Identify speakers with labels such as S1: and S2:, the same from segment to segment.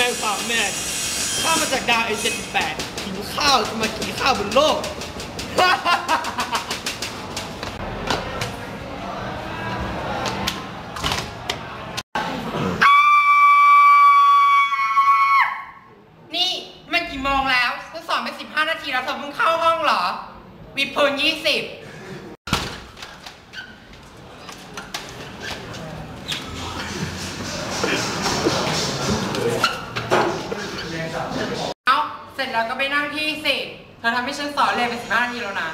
S1: แมงสาบแม่ข้ามาจากดาวเอเจนแปดหิวข้าวจะมากินข้าวบนโลก
S2: นี่มันกี่โมงแล้วฉันสอนไป 15 นาทีแล้วเธอเพิ่งเข้าห้องเหรอ วิดพื้น20 จแล้วก็ไปนั่งที่สิเธอทำให้ฉันสอนเรียนไป15นาทีแล้วนะ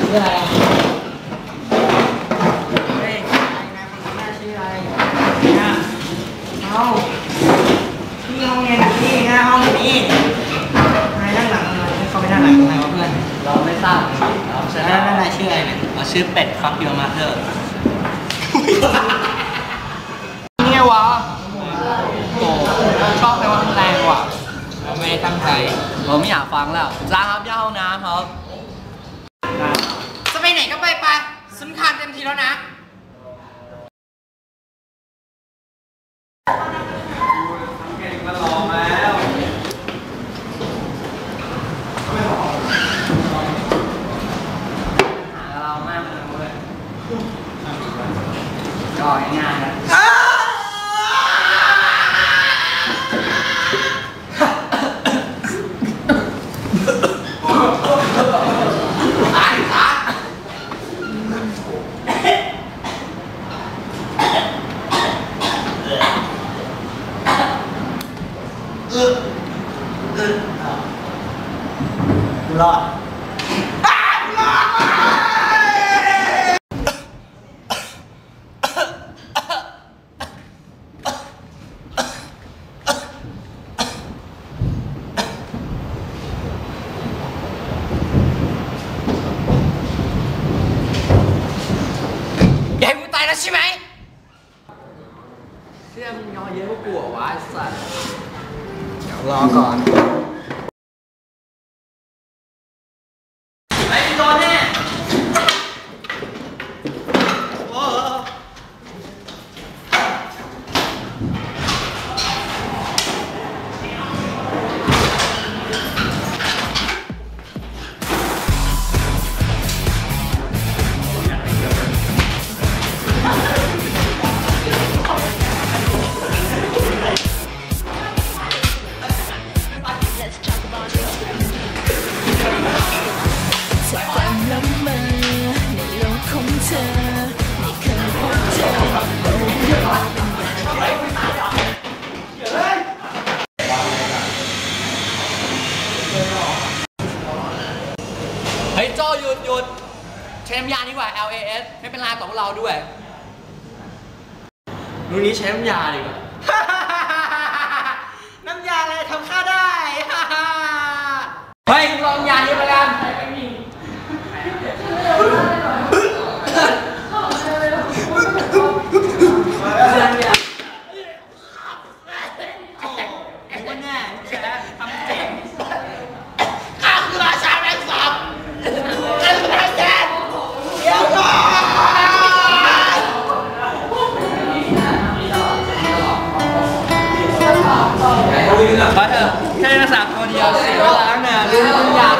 S3: ชื่ออะไรเฮ้ยนายนายคนข้างหน้าชื่ออะไรเนี่ยเอาที่ห้องเรียนนี่นะห้องนี้ เพื่อน
S4: เราไม่ทราบเราช
S3: แล้ว
S4: นะ
S3: นั่นนายชื่ออะไรเนี่ย
S4: เราชื่อเป็ดฟักยูมาเธอร์
S2: นี่ไงวะโอ้ชอบแต่ว่ามันแรงว่ะเราไม่ได้ตั้งใจ
S4: เราไม่อยากฟังแล้วจ้าครับย่าห้องน้ำครับ
S2: จะไปไหนก็ไปไปฉันคานเต็มทีแล้วนะ
S4: หาเรามากเลยเว้ยก็ง่ายๆนะ
S3: รอด
S2: อย่าให้กูตายแล้วใช่ไหม
S4: เชื่อมึงยอเยอะกว่ากลัววะไอ้สัส
S3: รอ
S4: ดหยุดใช้น้ำยาดีกว่า LAS ไม่เป็นไรต่อพวกเราด้วย
S3: รุ่นนี้ใช้น้ำยาดีกว่า แค่
S4: นักษาตัวเดียวเสียเวลาตั้งนานเรู้น้ำยา